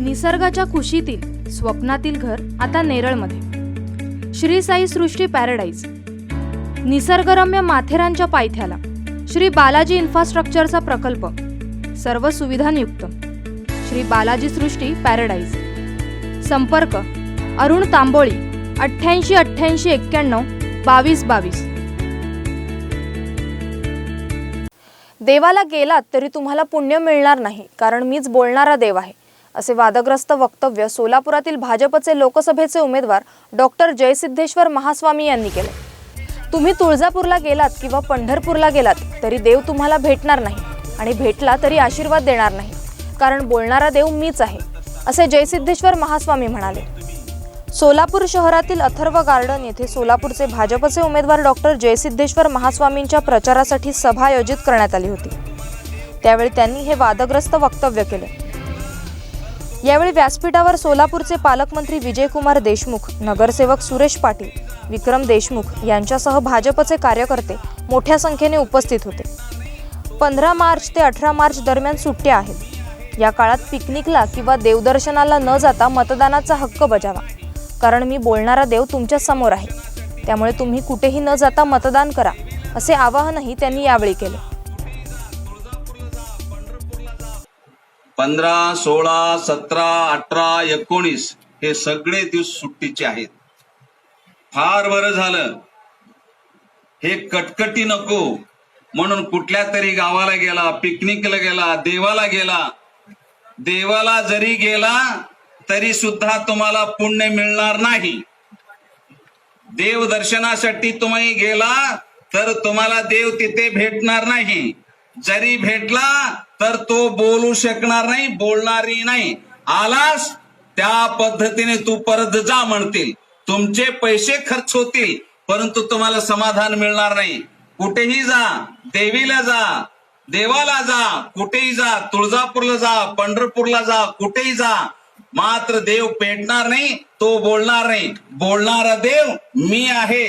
निसर्गाच्या कुशीतील स्वप्नातील घर आता नेरळमध्ये. श्री साई सृष्टी पॅराडाईज. निसर्गरम्य माथेरानच्या पायथ्याला श्री बालाजी इन्फ्रास्ट्रक्चरचा प्रकल्प. सर्व सुविधांयुक्त श्री बालाजी सृष्टी पॅराडाईज. संपर्क अरुण तांबोळी अठ्ठ्याऐंशी अठ्ठ्याऐंशी एक्क्याण्णव बावीस बावीस. देवाला गेलात तरी तुम्हाला पुण्य मिळणार नाही कारण मीच बोलणारा देव आहे. असे वादग्रस्त वक्तव्य सोलापुरातील भाजपचे लोकसभेचे उमेदवार डॉक्टर जयसिद्धेश्वर महास्वामी यांनी केले. तुम्ही तुळजापूरला गेलात किंवा पंढरपूरला गेलात तरी देव तुम्हाला भेटणार नाही आणि भेटला तरी आशीर्वाद देणार नाही. कारण बोलणारा देव मीच आहे असे जयसिद्धेश्वर महास्वामी म्हणाले. सोलापूर शहरातील अथर्व गार्डन येथे सोलापूरचे भाजपचे उमेदवार डॉक्टर जयसिद्धेश्वर महास्वामींच्या प्रचारासाठी सभा आयोजित करण्यात आली होती. त्यावेळी त्यांनी हे वादग्रस्त वक्तव्य केले. यावेळी व्यासपीठावर सोलापूरचे पालकमंत्री विजयकुमार देशमुख नगरसेवक सुरेश पाटील विक्रम देशमुख यांच्यासह भाजपचे कार्यकर्ते मोठ्या संख्येने उपस्थित होते. पंधरा मार्च ते अठरा मार्च दरम्यान सुट्ट्या आहेत. या काळात पिकनिकला किंवा देवदर्शनाला न जाता मतदानाचा हक्क बजावा. कारण मी बोलणारा देव तुमच्यासमोर आहे. त्यामुळे तुम्ही कुठेही न जाता मतदान करा असे आवाहनही त्यांनी यावेळी केले. पंधरा सोळा सतरा अठरा एकोणीस हे सगळे दिवस सुट्टीचे आहेत. फार बरं झालं. हे कटकटी नको. म्हणून कुठल्या तरी गावाला गेला पिकनिकला गेला देवाला गेला. देवाला जरी गेला तरी सुद्धा तुम्हाला पुण्य मिळणार नाही. देव दर्शनासाठी तुम्ही गेला तर तुम्हाला देव तिथे भेटणार नाही. जरी भेटला तर तो बोलू शकणार नाही बोलणारही नाही. आलास त्या पद्धतीने तू परत जा म्हणतील. तुमचे पैसे खर्च होतील परंतु तुम्हाला समाधान मिळणार नाही. कुठेही जा देवीला जा देवाला जा कुठेही जा तुळजापूरला जा पंढरपूरला जा कुठेही जा. मात्र देव पेटणार नाही तो बोलणार नाही. बोलणारा देव मी आहे.